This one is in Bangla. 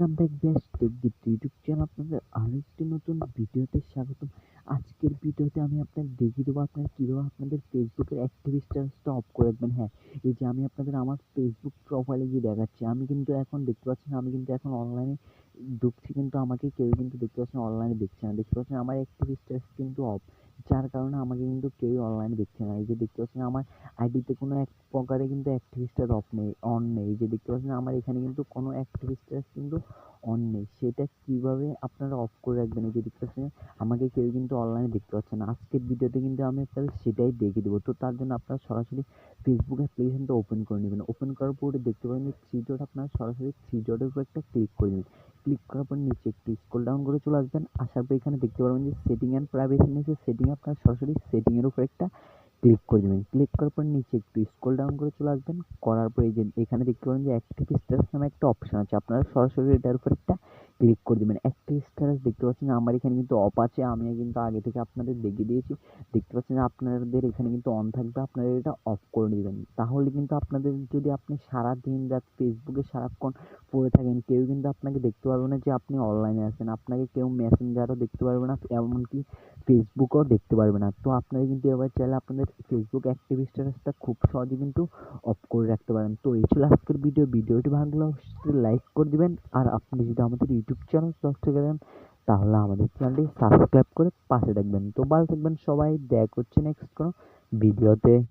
ওয়েলকাম ব্যাক ব্যাস টেক গিট ইউটিউব চ্যানেল আপনাদের আরেকটি নতুন ভিডিওতে স্বাগতম। আজকের ভিডিওতে আমি আপনাদের দেখিয়ে দেবো আপনারা কীভাবে আপনাদের ফেসবুকের অ্যাক্টিভ স্ট্যাটাসটা অফ করে দেবেন হ্যাঁ এই যে আমি আপনাদের আমার ফেসবুক প্রোফাইলে গিয়ে দেখাচ্ছি। আমি কিন্তু এখন দেখতে পাচ্ছেন আমি কিন্তু এখন অনলাইনে ঢুকছি, কিন্তু আমাকে কেউ কিন্তু দেখতে পাচ্ছেন অনলাইনে দেখছে না। দেখতে পাচ্ছেন আমার অ্যাক্টিভ স্ট্যাটাস কিন্তু অফ যার কারণে আমাকে কিন্তু কেউই অনলাইনে দেখছে না। এই যে দেখতে পাচ্ছেন আমার আইডিতে কোনো এক প্রকারে কিন্তু অ্যাক্টিভ স্ট্যাটাস অফ নেই অন নেই। যে দেখতে পাচ্ছেন আমার এখানে কিন্তু কোনো অ্যাক্টিভ স্ট্যাটাস কিন্তু অন নেই। সেটা কীভাবে আপনারা অফ করে রাখবেন? এই যে দেখতে পাচ্ছেন, আমাকে কেউ কিন্তু অনলাইনে দেখতে পাচ্ছে না। আজকের ভিডিওতে কিন্তু আমি আপনাদের সেটাই দেখিয়ে দেবো। তো তার জন্য আপনারা সরাসরি ফেসবুক অ্যাপ্লিকেশনটা ওপেন করে নেবেন। ওপেন করার পরে দেখতে পাবেন যে থ্রি ডট আপনারা সরাসরি থ্রি ডটের উপর একটা ক্লিক করে নেবেন। ক্লিক করার পর নিচে একটু স্ক্রল ডাউন করে চলে আসবেন। আসার পর এখানে দেখতে পারবেন যে সেটিং অ্যান্ড প্রাইভেসি নিয়েছে সেটিং আপনার সরাসরি সেটিংয়ের উপর একটা ক্লিক করে দেবেন। ক্লিক করার পর নিচে একটু স্ক্রল ডাউন করে চলে আসবেন। করার পর এই যে এখানে দেখতে পাবেন যে অ্যাক্টিভ স্ট্যাটাস নামে একটা অপশান আছে। আপনারা সরাসরি এটার উপর একটা ক্লিক করে দেবেন। অ্যাক্টিভ স্ট্যাটাস দেখতে পাচ্ছেন, আমার এখানে কিন্তু অফ আছে আমি কিন্তু আগে থেকে আপনাদের দেখিয়ে দিয়েছি। দেখতে পাচ্ছেন আপনাদের এখানে কিন্তু অন থাকবে, আপনারা এটা অফ করে দেবেন। তাহলে কিন্তু আপনাদের যদি আপনি সারা দিন রাত ফেসবুকে সারাক্ষণ পড়ে থাকেন, কেউ কিন্তু আপনাকে দেখতে পারবে না যে আপনি অনলাইনে আছেন। আপনাকে কেউ মেসেঞ্জারও দেখতে পারবে না, এমনকি ফেসবুকও দেখতে পারবে না। তো আপনারা কিন্তু এবার চাইলে আপনাদের ফেসবুক অ্যাক্টিভ স্ট্যাটাসটা খুব সহজে কিন্তু অফ করে রাখতে পারেন। তো এই ছিল আজকের ভিডিও ভিডিওটি ভালো লাগলে লাইক করে দিবেন। আর আপনি যদি আমাদের ইউটিউব চ্যানেল দর্শক দেন তাহলে আমাদের চ্যানেলটি সাবস্ক্রাইব করে পাশে থাকবেন তো ভালো থাকবেন সবাই, দেখা হচ্ছে নেক্সট কোনো ভিডিওতে